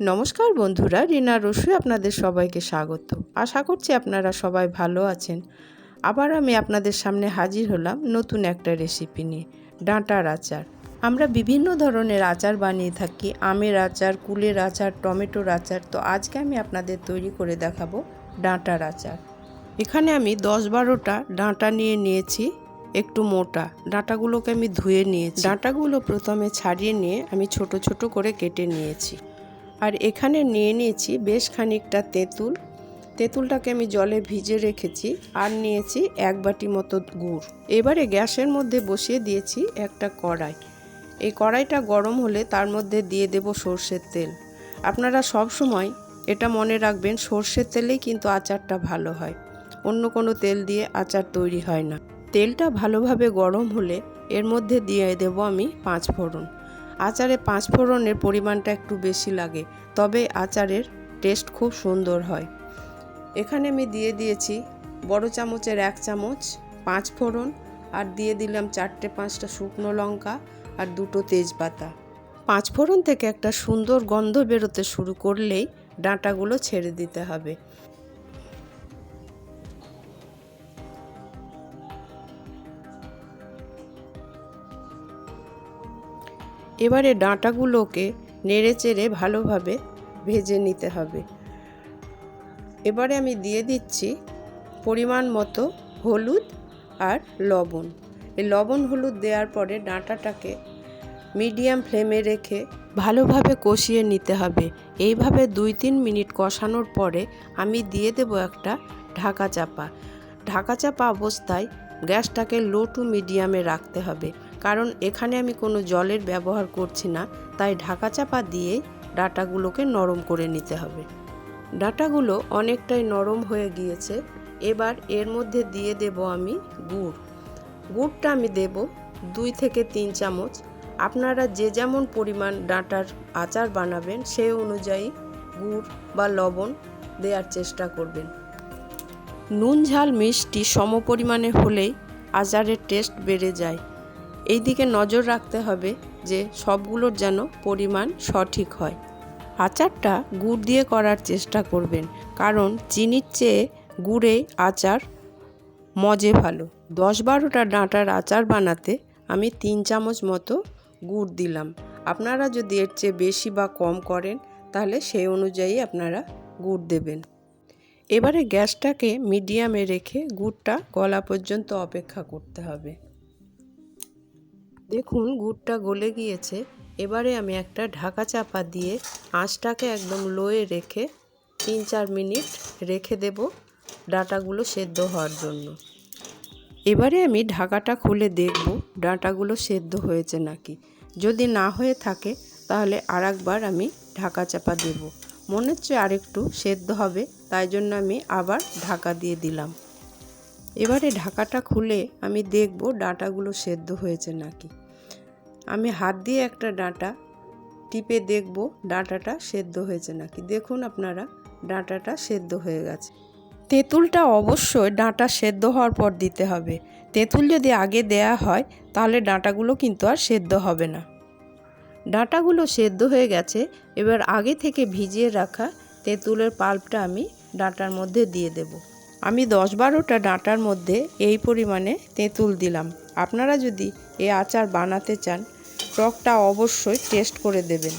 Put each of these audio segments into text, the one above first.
নমস্কার বন্ধুরা, রিনা রসুই আপনাদের সবাইকে স্বাগত। আশা করছি আপনারা সবাই ভালো আছেন। আবার আমি আপনাদের সামনে হাজির হলাম নতুন একটা রেসিপি নিয়ে, ডাঁটার আচার। আমরা বিভিন্ন ধরনের আচার বানিয়ে থাকি, আমের আচার, কুলের আচার, টমেটোর আচার। তো আজকে আমি আপনাদের তৈরি করে দেখাবো ডাঁটার আচার। এখানে আমি দশ বারোটা ডাঁটা নিয়ে নিয়েছি, একটু মোটা। ডাঁটাগুলোকে আমি ধুয়ে নিয়েছি। ডাঁটাগুলো প্রথমে ছাড়িয়ে নিয়ে আমি ছোট ছোট করে কেটে নিয়েছি। আর এখানে নিয়ে নিয়েছি বেশ খানিকটা তেঁতুল। তেঁতুলটাকে আমি জলে ভিজে রেখেছি আর নিয়েছি এক বাটি মতো গুড়। এবারে গ্যাসের মধ্যে বসিয়ে দিয়েছি একটা কড়াই। এই কড়াইটা গরম হলে তার মধ্যে দিয়ে দেব সর্ষের তেল। আপনারা সব সময় এটা মনে রাখবেন, সর্ষের তেলেই কিন্তু আচারটা ভালো হয়। অন্য কোনো তেল দিয়ে আচার তৈরি হয় না। তেলটা ভালোভাবে গরম হলে এর মধ্যে দিয়ে দেব আমি পাঁচ ফোড়ন। আচারে পাঁচ ফোড়নের পরিমাণটা একটু বেশি লাগে, তবে আচারের টেস্ট খুব সুন্দর হয়। এখানে আমি দিয়ে দিয়েছি বড় চামচের এক চামচ পাঁচ ফোড়ন আর দিয়ে দিলাম চারটে পাঁচটা শুকনো লঙ্কা আর দুটো তেজপাতা। পাঁচ ফোড়ন থেকে একটা সুন্দর গন্ধ বেরোতে শুরু করলেই ডাঁটাগুলো ছেড়ে দিতে হবে। এবারে ডাঁটাগুলোকে নেড়ে চেড়ে ভালোভাবে ভেজে নিতে হবে। এবারে আমি দিয়ে দিচ্ছি পরিমাণ মতো হলুদ আর লবণ। এই লবণ হলুদ দেওয়ার পরে ডাঁটাটাকে মিডিয়াম ফ্লেমে রেখে ভালোভাবে কষিয়ে নিতে হবে। এইভাবে দুই তিন মিনিট কষানোর পরে আমি দিয়ে দেব একটা ঢাকা চাপা। ঢাকা চাপা অবস্থায় গ্যাসটাকে লো টু মিডিয়ামে রাখতে হবে। কারণ এখানে আমি কোনো জলের ব্যবহার করছি না, তাই ঢাকা চাপা দিয়ে ডাটাগুলোকে নরম করে নিতে হবে। ডাটাগুলো অনেকটাই নরম হয়ে গিয়েছে, এবার এর মধ্যে দিয়ে দেব আমি গুড়। গুড়টা আমি দেব দুই থেকে তিন চামচ। আপনারা যে যেমন পরিমাণ ডাঁটার আচার বানাবেন সেই অনুযায়ী গুড় বা লবণ দেওয়ার চেষ্টা করবেন। নুন, ঝাল, মিষ্টি সম পরিমাণে হলেই আচারের টেস্ট বেড়ে যায়। এই দিকে নজর রাখতে হবে যে সবগুলোর যেন পরিমাণ সঠিক হয়। আচারটা গুড় দিয়ে করার চেষ্টা করবেন, কারণ চিনির চেয়ে গুড়ে আচার মজে ভালো। দশ বারোটা ডাঁটার আচার বানাতে আমি তিন চামচ মতো গুড় দিলাম। আপনারা যদি এর চেয়ে বেশি বা কম করেন, তাহলে সেই অনুযায়ী আপনারা গুড় দেবেন। এবারে গ্যাসটাকে মিডিয়ামে রেখে গুড়টা গলা পর্যন্ত অপেক্ষা করতে হবে। দেখুন গুড়টা গলে গিয়েছে। এবারে আমি একটা ঢাকা চাপা দিয়ে আঁচটাকে একদম লোয়ে রেখে তিন চার মিনিট রেখে দেব ডাটাগুলো সেদ্ধ হওয়ার জন্য। এবারে আমি ঢাকাটা খুলে দেখব ডাঁটাগুলো সেদ্ধ হয়েছে নাকি। যদি না হয়ে থাকে তাহলে আরেকবার আমি ঢাকা চাপা দেব। মনে হচ্ছে আরেকটু সেদ্ধ হবে, তাই জন্য আমি আবার ঢাকা দিয়ে দিলাম। এবারে ঢাকাটা খুলে আমি দেখব ডাঁটাগুলো সেদ্ধ হয়েছে নাকি। আমি হাত দিয়ে একটা ডাঁটা টিপে দেখব ডাঁটাটা সেদ্ধ হয়েছে নাকি। দেখুন আপনারা, ডাঁটাটা সেদ্ধ হয়ে গেছে। তেঁতুলটা অবশ্যই ডাঁটা সেদ্ধ হওয়ার পর দিতে হবে। তেঁতুল যদি আগে দেয়া হয়, তাহলে ডাঁটাগুলো কিন্তু আর সেদ্ধ হবে না। ডাঁটাগুলো সেদ্ধ হয়ে গেছে, এবার আগে থেকে ভিজিয়ে রাখা তেঁতুলের পাল্পটা আমি ডাঁটার মধ্যে দিয়ে দেব। আমি দশ বারোটা ডাঁটার মধ্যে এই পরিমাণে তেঁতুল দিলাম। আপনারা যদি এই আচার বানাতে চান টকটা অবশ্যই টেস্ট করে দেবেন।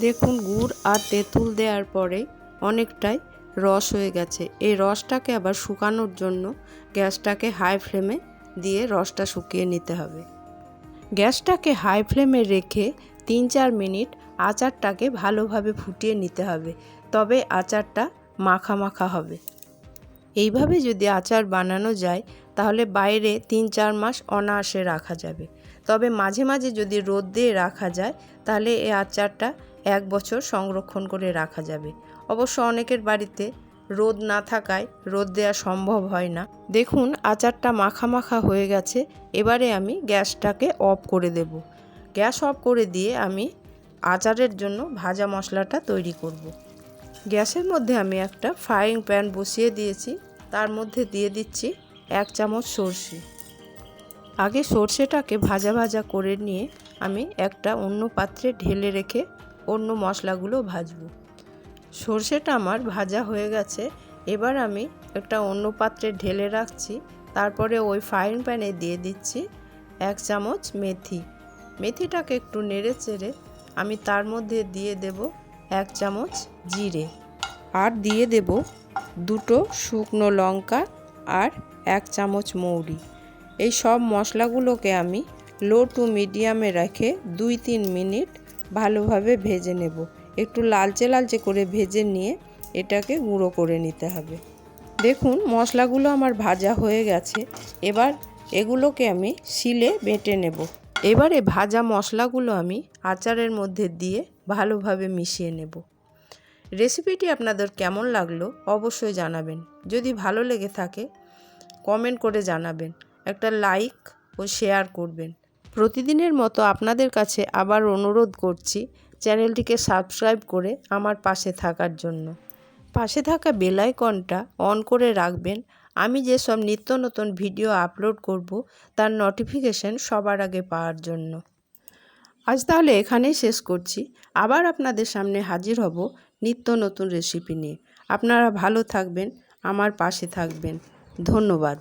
দেখুন, গুড় আর তেঁতুল দেওয়ার পরে অনেকটাই রস হয়ে গেছে। এই রসটাকে আবার শুকানোর জন্য গ্যাসটাকে হাই ফ্লেমে দিয়ে রসটা শুকিয়ে নিতে হবে। গ্যাসটাকে হাই ফ্লেমে রেখে তিন চার মিনিট আচারটাকে ভালোভাবে ফুটিয়ে নিতে হবে। তবে আচারটা মাখা মাখা হবে। এইভাবে যদি আচার বানানো যায়, তাহলে বাইরে তিন চার মাস অনায়াসে রাখা যাবে। তবে মাঝে মাঝে যদি রোদ দিয়ে রাখা যায়, তাহলে এই আচারটা এক বছর সংরক্ষণ করে রাখা যাবে। অবশ্য অনেকের বাড়িতে রোদ না থাকায় রোদ দেওয়া সম্ভব হয় না। দেখুন, আচারটা মাখা মাখা হয়ে গেছে, এবারে আমি গ্যাসটাকে অফ করে দেব। গ্যাস অফ করে দিয়ে আমি আচারের জন্য ভাজা মশলাটা তৈরি করব। গ্যাসের মধ্যে আমি একটা ফ্রাইং প্যান বসিয়ে দিয়েছি। তার মধ্যে দিয়ে দিচ্ছি এক চামচ সর্ষে। আগে সর্ষেটাকে ভাজা ভাজা করে নিয়ে আমি একটা অন্য পাত্রে ঢেলে রেখে অন্য মশলাগুলো ভাজবো। সর্ষেটা আমার ভাজা হয়ে গেছে, এবার আমি একটা অন্য পাত্রে ঢেলে রাখছি। তারপরে ওই ফ্রাইং প্যানে দিয়ে দিচ্ছি এক চামচ মেথি। মেথিটাকে একটু নেড়ে চেড়ে আমি তার মধ্যে দিয়ে দেব এক চামচ জিরে। আর দিয়ে দেব দুটো শুকনো লঙ্কা আর এক চামচ মৌরি। এই সব মশলাগুলোকে আমি লো টু মিডিয়ামে রেখে দুই তিন মিনিট ভালোভাবে ভেজে নেব। একটু লালচে লালচে করে ভেজে নিয়ে এটাকে গুঁড়ো করে নিতে হবে। দেখুন, মশলাগুলো আমার ভাজা হয়ে গেছে। এবার এগুলোকে আমি শিলে বেটে নেব। এবারে ভাজা মশলাগুলো আমি আচারের মধ্যে দিয়ে ভালোভাবে মিশিয়ে নেব। রেসিপিটি আপনাদের কেমন লাগল অবশ্যই জানাবেন। যদি ভালো লেগে থাকে কমেন্ট করে জানাবেন। একটা লাইক ও শেয়ার করবেন। প্রতিদিনের মতো আপনাদের কাছে আবার অনুরোধ করছি চ্যানেলটিকে সাবস্ক্রাইব করে আমার পাশে থাকার জন্য। পাশে থাকা বেল আইকনটা অন করে রাখবেন। আমি যেসব নিত্য নতুন ভিডিও আপলোড করব, তার নোটিফিকেশন সবার আগে পাওয়ার জন্য। আজ তাহলে এখানেই শেষ করছি। আবার আপনাদের সামনে হাজির হব নিত্য নতুন রেসিপি নিয়ে। আপনারা ভালো থাকবেন আমার পাশে থাকবেন। ধন্যবাদ।